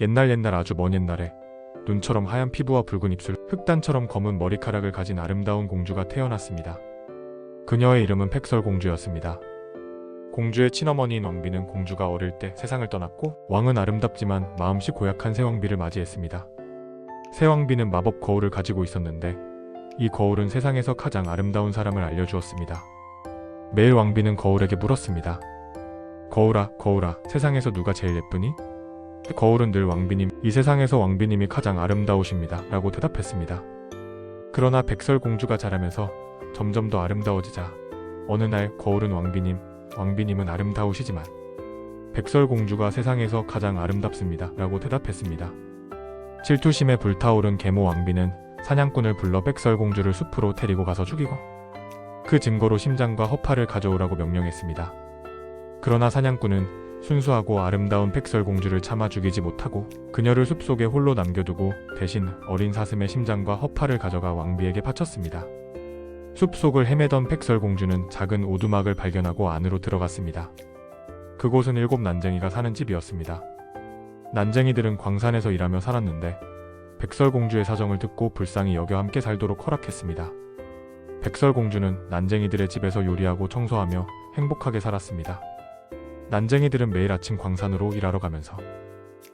옛날 옛날 아주 먼 옛날에 눈처럼 하얀 피부와 붉은 입술, 흑단처럼 검은 머리카락을 가진 아름다운 공주가 태어났습니다. 그녀의 이름은 백설공주였습니다. 공주의 친어머니인 왕비는 공주가 어릴 때 세상을 떠났고 왕은 아름답지만 마음씨 고약한 새왕비를 맞이했습니다. 새왕비는 마법 거울을 가지고 있었는데 이 거울은 세상에서 가장 아름다운 사람을 알려주었습니다. 매일 왕비는 거울에게 물었습니다. 거울아, 거울아, 세상에서 누가 제일 예쁘니? 거울은 늘 왕비님, 이 세상에서 왕비님이 가장 아름다우십니다. 라고 대답했습니다. 그러나 백설공주가 자라면서 점점 더 아름다워지자 어느 날 거울은 왕비님, 왕비님은 아름다우시지만 백설공주가 세상에서 가장 아름답습니다. 라고 대답했습니다. 질투심에 불타오른 계모 왕비는 사냥꾼을 불러 백설공주를 숲으로 데리고 가서 죽이고 그 증거로 심장과 허파를 가져오라고 명령했습니다. 그러나 사냥꾼은 순수하고 아름다운 백설공주를 참아 죽이지 못하고 그녀를 숲속에 홀로 남겨두고 대신 어린 사슴의 심장과 허파를 가져가 왕비에게 바쳤습니다. 숲속을 헤매던 백설공주는 작은 오두막을 발견하고 안으로 들어갔습니다. 그곳은 일곱 난쟁이가 사는 집이었습니다. 난쟁이들은 광산에서 일하며 살았는데 백설공주의 사정을 듣고 불쌍히 여겨 함께 살도록 허락했습니다. 백설공주는 난쟁이들의 집에서 요리하고 청소하며 행복하게 살았습니다. 난쟁이들은 매일 아침 광산으로 일하러 가면서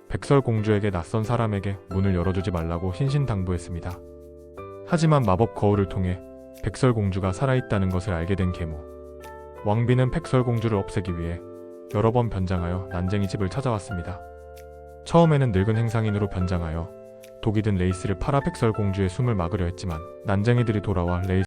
백설공주에게 낯선 사람에게 문을 열어주지 말라고 신신당부했습니다. 하지만 마법 거울을 통해 백설공주가 살아있다는 것을 알게 된 계모. 왕비는 백설공주를 없애기 위해 여러 번 변장하여 난쟁이 집을 찾아왔습니다. 처음에는 늙은 행상인으로 변장하여 독이 든 레이스를 팔아 백설공주의 숨을 막으려 했지만 난쟁이들이 돌아와 레이스